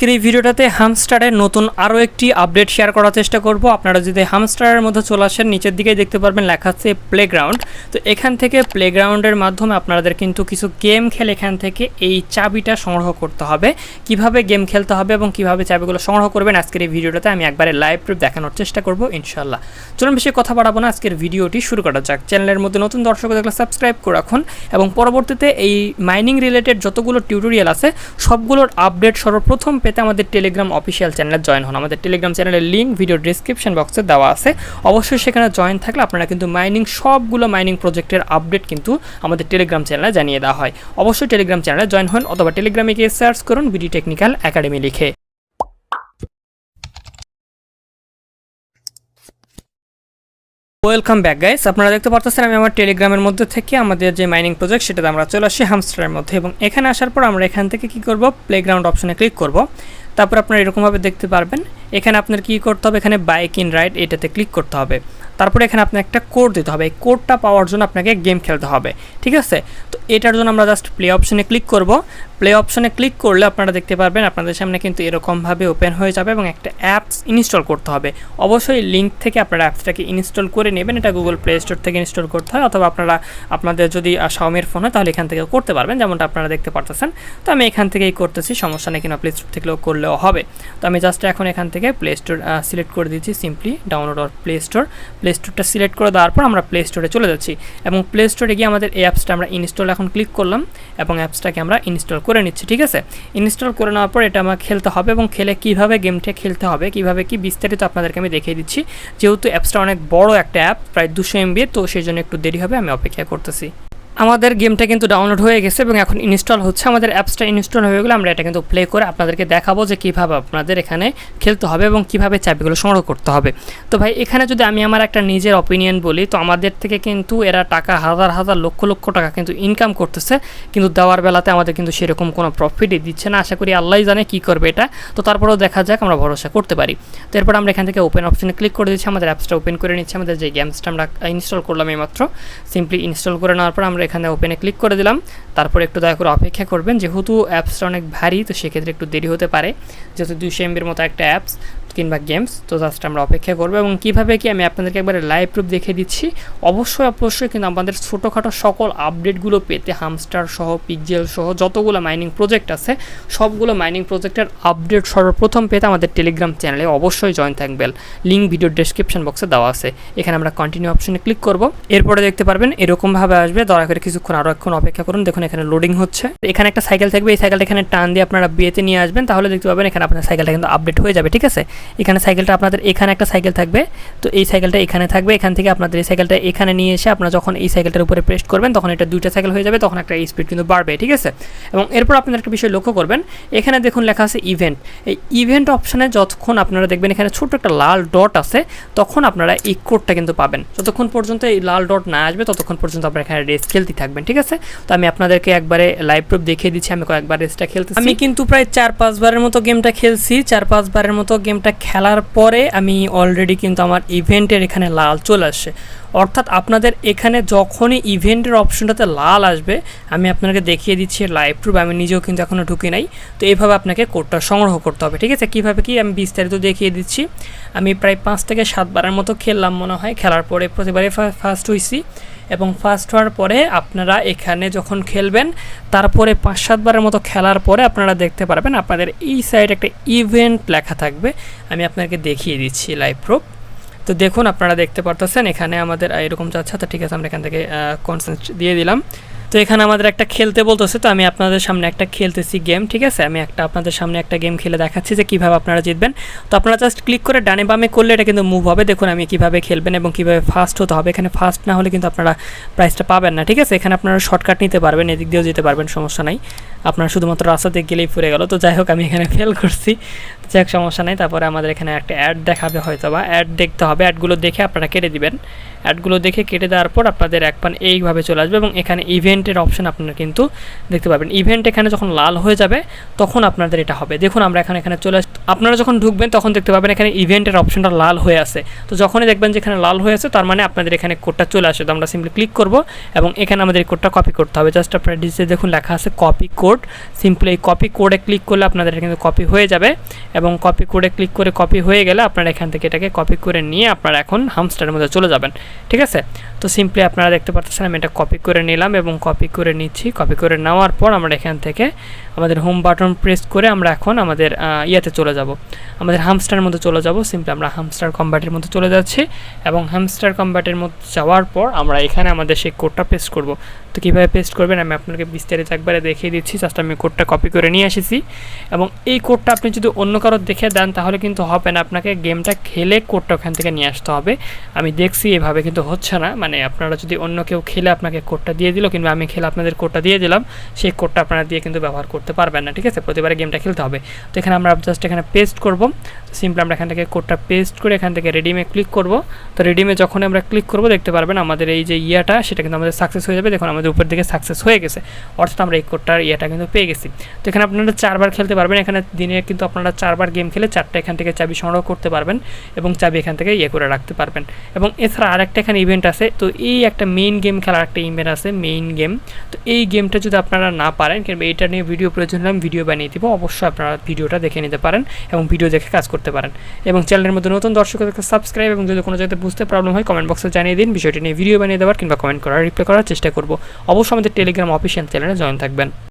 আজকের এই ভিডিওটাতে হামস্টারের নতুন আরও একটি আপডেট শেয়ার করার চেষ্টা করব। আপনারা যদি হামস্টারের মধ্যে চলে আসেন, নিচের দিকেই দেখতে পারবেন লেখা আছে প্লেগ্রাউন্ড তো এখান থেকে প্লেগ্রাউন্ডের মাধ্যমে আপনাদের কিন্তু কিছু গেম খেলে এখান থেকে এই চাবিটা সংগ্রহ করতে হবে। কীভাবে গেম খেলতে হবে এবং কীভাবে চাবিগুলো সংগ্রহ করবেন আজকের এই ভিডিওটাতে আমি একবারে লাইভ প্রুফ দেখানোর চেষ্টা করব ইনশাল্লাহ চলুন বেশি কথা বাড়াবো না, আজকের ভিডিওটি শুরু করা যাক। চ্যানেলের মধ্যে নতুন দর্শক দেখলে সাবস্ক্রাইব করে রাখুন এবং পরবর্তীতে এই মাইনিং রিলেটেড যতগুলো টিউটোরিয়াল আছে, সবগুলোর আপডেট সর্বপ্রথম পেতে আমাদের টেলিগ্রাম অফিসিয়াল চ্যানেলে জয়েন হন। আমাদের টেলিগ্রাম চ্যানেলের লিঙ্ক ভিডিও ডিসক্রিপশন বক্সে দেওয়া আছে। অবশ্যই সেখানে জয়েন থাকলে আপনারা কিন্তু মাইনিং সবগুলো মাইনিং প্রজেক্টের আপডেট কিন্তু আমাদের টেলিগ্রাম চ্যানেলে জানিয়ে দেওয়া হয়। অবশ্যই টেলিগ্রাম চ্যানেলে জয়েন হন অথবা টেলিগ্রামে গিয়ে সার্চ করুন বিডি টেকনিক্যাল একাডেমি লিখে। ওয়েলকাম ব্যাক গাইস আপনারা দেখতে পারতেছেন আমি আমার টেলিগ্রামের মধ্যে থেকে আমাদের যে মাইনিং প্রজেক্ট সেটাতে আমরা চলে আসি হামস্টারের মধ্যে এবং এখানে আসার পর আমরা এখান থেকে কি করব? প্লেগ্রাউন্ড অপশনে ক্লিক করব। তারপর আপনারা এরকমভাবে দেখতে পারবেন। এখানে আপনার কি করতে হবে? এখানে বাইক ইন রাইড এটাতে ক্লিক করতে হবে। তারপরে এখানে আপনার একটা কোড দিতে হবে। এই কোডটা পাওয়ার জন্য আপনাকে গেম খেলতে হবে। ঠিক আছে? তো এটার জন্য আমরা জাস্ট প্লে অপশনে ক্লিক করব। প্লে অপশনে ক্লিক করলে আপনারা দেখতে পারবেন, আপনাদের সামনে কিন্তু এরকমভাবে ওপেন হয়ে যাবে এবং একটা অ্যাপস ইনস্টল করতে হবে। অবশ্যই লিঙ্ক থেকে আপনারা অ্যাপসটাকে ইনস্টল করে নেবেন। এটা গুগল প্লে স্টোর থেকে ইনস্টল করতে হয় অথবা আপনারা, আপনাদের যদি শাওমির ফোন হয়, তাহলে এখান থেকে করতে পারবেন, যেমনটা আপনারা দেখতে পারতেছেন। তো আমি এখান থেকেই করতেছি, সমস্যা নেই কিনা প্লে স্টোর থেকেও করলেও হবে। তো আমি জাস্ট এখন এখান থেকে প্লে স্টোর সিলেক্ট করে দিচ্ছি simply download or play store play স্টোরটা select করে দেওয়ার পর আমরা প্লে স্টোরে চলে যাচ্ছি এবং প্লে স্টোরে গিয়ে আমাদের এই অ্যাপসটা আমরা ইনস্টল এখন ক্লিক করলাম এবং অ্যাপসটাকে আমরা ইনস্টল করে নিচ্ছি, ঠিক আছে? ইনস্টল করে নেওয়ার পর এটা আমার খেলতে হবে এবং খেলে কীভাবে গেমটা খেলতে হবে, কীভাবে কি বিস্তারিত আপনাদেরকে আমি দেখিয়ে দিচ্ছি। যেহেতু অ্যাপসটা অনেক বড় একটা অ্যাপ প্রায় দুশো এমবি তো সেই জন্য একটু দেরি হবে, আমি অপেক্ষা করতেছি। আমাদের গেমটা কিন্তু ডাউনলোড হয়ে গেছে এবং এখন ইনস্টল হচ্ছে। আমাদের অ্যাপসটা ইনস্টল হয়ে গেলে আমরা এটা কিন্তু প্লে করে আপনাদেরকে দেখাবো যে কীভাবে আপনাদের এখানে খেলতে হবে এবং কীভাবে চাবিগুলো সংগ্রহ করতে হবে। তো ভাই, এখানে যদি আমি আমার একটা নিজের অপিনিয়ন বলি, তো আমাদের থেকে কিন্তু এরা টাকা হাজার হাজার, লক্ষ লক্ষ টাকা কিন্তু ইনকাম করতেছে। কিন্তু দেওয়ার বেলাতে আমাদের কিন্তু সেরকম কোনো প্রফিটই দিচ্ছে না। আশা করি আল্লাহ জানে কী করবে এটা। তো তারপরেও দেখা যাক, আমরা ভরসা করতে পারি। তো এরপর আমরা এখান থেকে ওপেন অপশনে ক্লিক করে দিচ্ছি। আমাদের অ্যাপসটা ওপেন করে নিচ্ছি। আমাদের যে গেমসটা আমরা ইনস্টল করলাম এইমাত্র সিম্পলি ইনস্টল করে নেওয়ার পর আমরা এখানে ওপেনে ক্লিক করে দিলাম। তারপর একটু দয়া করে অপেক্ষা করবেন। যেহেতু অ্যাপসটা অনেক ভারী, তো সেক্ষেত্রে একটু দেরি হতে পারে। যেহেতু দুইশো এমবির মতো একটা অ্যাপস কিংবা গেমস তো জাস্ট আমরা অপেক্ষা করব। এবং কীভাবে কি আমি আপনাদেরকে একবারে লাইভ প্রুফ দেখিয়ে দিচ্ছি? অবশ্যই অবশ্যই কিন্তু আমাদের ছোটোখাটো সকল আপডেটগুলো পেতে হামস্টার সহ পিকজেল সহ, যতগুলো মাইনিং প্রজেক্ট আছে, সবগুলো মাইনিং প্রজেক্টের আপডেট সর্বপ্রথম পেতে আমাদের টেলিগ্রাম চ্যানেলে অবশ্যই জয়েন থাকবেন। লিঙ্ক ভিডিও ডেসক্রিপশন বক্সে দেওয়া আছে। এখানে আমরা কন্টিনিউ অপশনে ক্লিক করব। এরপরে দেখতে পারবেন, এরকমভাবে আসবে। দয়া করে কিছুক্ষণ আরও এখন অপেক্ষা করুন। দেখুন, এখানে লোডিং হচ্ছে। এখানে একটা সাইকেল থাকবে, এই সাইকেলটা এখানে টান দিয়ে আপনারা বিয়েতে নিয়ে আসবেন। তাহলে দেখতে পাবেন এখানে আপনার সাইকেলটা কিন্তু আপডেট হয়ে যাবে, ঠিক আছে? এখানে সাইকেলটা আপনাদের এখানে একটা সাইকেল থাকবে। তো এই সাইকেলটা এখানে থাকবে। এখান থেকে আপনাদের এই সাইকেলটা এখানে নিয়ে এসে আপনারা যখন এই সাইকেলটার উপরে প্রেস করবেন, তখন এটা দুইটা সাইকেল হয়ে যাবে। তখন একটা স্পিড কিন্তু বাড়বে, ঠিক আছে? এবং এরপর আপনাদের একটা বিষয় লক্ষ্য করবেন। এখানে দেখুন লেখা আছে ইভেন্ট এই ইভেন্ট অপশানে যতক্ষণ আপনারা দেখবেন এখানে ছোট একটা লাল ডট আছে, তখন আপনারা এই কোডটা কিন্তু পাবেন। যতক্ষণ পর্যন্ত এই লাল ডট না আসবে, ততক্ষণ পর্যন্ত আপনারা এখানে রেস খেলতে থাকবেন, ঠিক আছে? তো আমি আপনাদেরকে একবারে লাইভ প্রুফ দেখিয়ে দিচ্ছি, আমি কয়েকবার রেসটা খেলতে আমি কিন্তু প্রায় চার পাঁচবারের মতো গেমটা খেলছি, চার পাঁচবারের মতো গেমটা খেলার পরে আমি অলরেডি কিন্তু আমার ইভেন্টের এখানে লাল চলে আসছে অর্থাৎ আপনাদের এখানে যখনই ইভেন্টের অপশনটাতে লাল আসবে, আমি আপনাকে দেখিয়ে দিচ্ছি লাইভ প্রুফ আমি নিজেও কিন্তু এখনও ঢুকি নাই। তো এইভাবে আপনাকে কোডটা সংগ্রহ করতে হবে, ঠিক আছে? কীভাবে কি আমি বিস্তারিত দেখিয়ে দিচ্ছি। আমি প্রায় পাঁচ থেকে সাতবারের মতো খেললাম মনে হয়, খেলার পরে প্রতিবারে ফার্স্ট হয়েছি এবং ফার্স্ট হওয়ার পরে আপনারা এখানে যখন খেলবেন, তারপরে পাঁচ সাতবারের মতো খেলার পরে আপনারা দেখতে পারবেন আপনাদের এই সাইড একটা ইভেন্ট লেখা থাকবে। আমি আপনাকে দেখিয়ে দিচ্ছি লাইভ প্রুফ তো দেখুন, আপনারা দেখতে পারতেছেন, এখানে আমাদের এরকম যাচ্ছে তো ঠিক আছে, আমরা এখান থেকে কনসেন্ট দিয়ে দিলাম। তো এখানে আমাদের একটা খেলতে বলতেছে, তো আমি আপনাদের সামনে একটা খেলতেছি গেম ঠিক আছে? আমি একটা আপনাদের সামনে একটা গেম খেলে দেখাচ্ছি যে কীভাবে আপনারা জিতবেন। তো আপনারা জাস্ট ক্লিক করে ডানে বামে করলে এটা কিন্তু মুভ হবে। দেখুন আমি কীভাবে খেলবেন এবং কীভাবে ফাস্ট হতে হবে। এখানে ফাস্ট না হলে কিন্তু আপনারা প্রাইসটা পাবেন না, ঠিক আছে? এখানে আপনারা শর্টকাট নিতে পারবেন, এদিক দিয়েও যেতে পারবেন, সমস্যা নাই। আপনারা শুধুমাত্র রাস্তাতে গেলেই ফুরে গেল। তো যাই হোক, আমি এখানে ফেল করছি। যাই হোক সমস্যা নেই। তারপরে আমাদের এখানে একটা অ্যাড দেখাবে হয়তো বা অ্যাড দেখতে হবে। অ্যাডগুলো দেখে আপনারা কেটে দিবেন। অ্যাডগুলো দেখে কেটে দেওয়ার পর আপনাদের এক পান এইভাবে চলে আসবে এবং এখানে ইভেন্টের অপশন আপনারা কিন্তু দেখতে পাবেন। ইভেন্ট এখানে যখন লাল হয়ে যাবে, তখন আপনাদের এটা হবে। দেখুন, আমরা এখানে এখানে চলে আপনারা যখন ঢুকবেন, তখন দেখতে পাবেন এখানে ইভেন্টের অপশনটা লাল হয়ে আছে। তো যখনই দেখবেন যে এখানে লাল হয়ে আছে, তার মানে আপনাদের এখানে কোডটা চলে আসে। তো আমরা সিম্পলি ক্লিক করব এবং এখানে আমাদের এই কোডটা কপি করতে হবে। জাস্ট আপনার ডিসে দেখুন লেখা আছে কপি কোড সিম্পলি এই কপি কোডে ক্লিক করলে আপনাদের কিন্তু কপি হয়ে যাবে এবং কপি করে ক্লিক করে কপি হয়ে গেলে আপনারা এখান থেকে এটাকে কপি করে নিয়ে আপনারা এখন হামস্টারের মধ্যে চলে যাবেন। ঠিক আছে? তো সিম্পলি আপনারা দেখতে পাচ্ছেন আমি এটা কপি করে নিলাম এবং কপি করে নিচ্ছি। কপি করে নেওয়ার পর আমরা এখান থেকে আমাদের হোম বাটন প্রেস করে আমরা এখন আমাদের ইয়েতে চলে যাব। আমাদের হামস্টারের মধ্যে চলে যাব। সিম্পলি আমরা হামস্টার কম্বাটের মধ্যে চলে যাচ্ছি এবং হামস্টার কম্বাটের মধ্যে যাওয়ার পর আমরা এখানে আমাদের সেই কোডটা পেস্ট করব। তো কীভাবে পেস্ট করবেন? আমি আপনাকে বিস্তারিত একবারে দেখিয়ে দিচ্ছি। জাস্ট আমি কোডটা কপি করে নিয়ে এসেছি। এবং এই কোডটা আপনি যদি অন্য কারও দেখে দেন, তাহলে কিন্তু হবে না। আপনাকে গেমটা খেলে কোডটা ওখান থেকে নিয়ে আসতে হবে। আমি দেখছি এভাবে কিন্তু হচ্ছে না। মানে আপনারা যদি অন্য কেউ খেলে আপনাকে কোডটা দিয়ে দিল, কিংবা আমি খেলে আপনাদের কোডটা দিয়ে দিলাম, সেই কোডটা আপনারা দিয়ে কিন্তু ব্যবহার করতে পারবেন না, ঠিক আছে? প্রতিবারে গেমটা খেলতে হবে। তো এখানে আমরা জাস্ট এখানে পেস্ট করব। সিম্পলি আমরা এখান থেকে কোডটা পেস্ট করে এখান থেকে রেডিমে ক্লিক করব। তো রেডিমে যখন আমরা ক্লিক করব, দেখতে পারবেন আমাদের এই যে ইয়াটা, সেটা কিন্তু আমাদের সাকসেস হয়ে যাবে। দেখুন, আমাদের উপর দিকে সাকসেস হয়ে গেছে। অর্থাৎ আমরা এই কোডটার ইয়েটা কিন্তু পেয়ে গেছি। তো এখানে আপনারা চারবার খেলতে পারবেন। এখানে দিনে কিন্তু আপনারা চারবার গেম খেলে চারটা এখান থেকে চাবি সংগ্রহ করতে পারবেন এবং চাবি এখান থেকে ইয়ে করে রাখতে পারবেন। এবং এছাড়া আরেকটা এখানে ইভেন্ট আছে। তো এই একটা মেইন গেম খেলার একটা ইভেন্ট আছে মেইন গেম তো এই গেমটা যদি আপনারা না পারেন, কিংবা এইটা নিয়ে ভিডিও প্রয়োজন হলে আমি ভিডিও বানিয়ে দেবো। অবশ্যই আপনারা ভিডিওটা দেখে নিতে পারেন এবং ভিডিও দেখে কাজ করতে পারেন। এবং চ্যানেলের মধ্যে নতুন দর্শকদেরকে সাবস্ক্রাইব এবং যদি কোনো জায়গায় বুঝতে প্রবলেম হয় কমেন্ট বক্সে জানিয়ে দিন। বিষয়টি নিয়ে ভিডিও বানিয়ে দেওয়ার কিংবা কমেন্ট করার রিপ্লাই করার চেষ্টা করব। অবশ্যই আমাদের টেলিগ্রাম অফিসিয়াল চ্যানেলে জয়েন থাকবেন।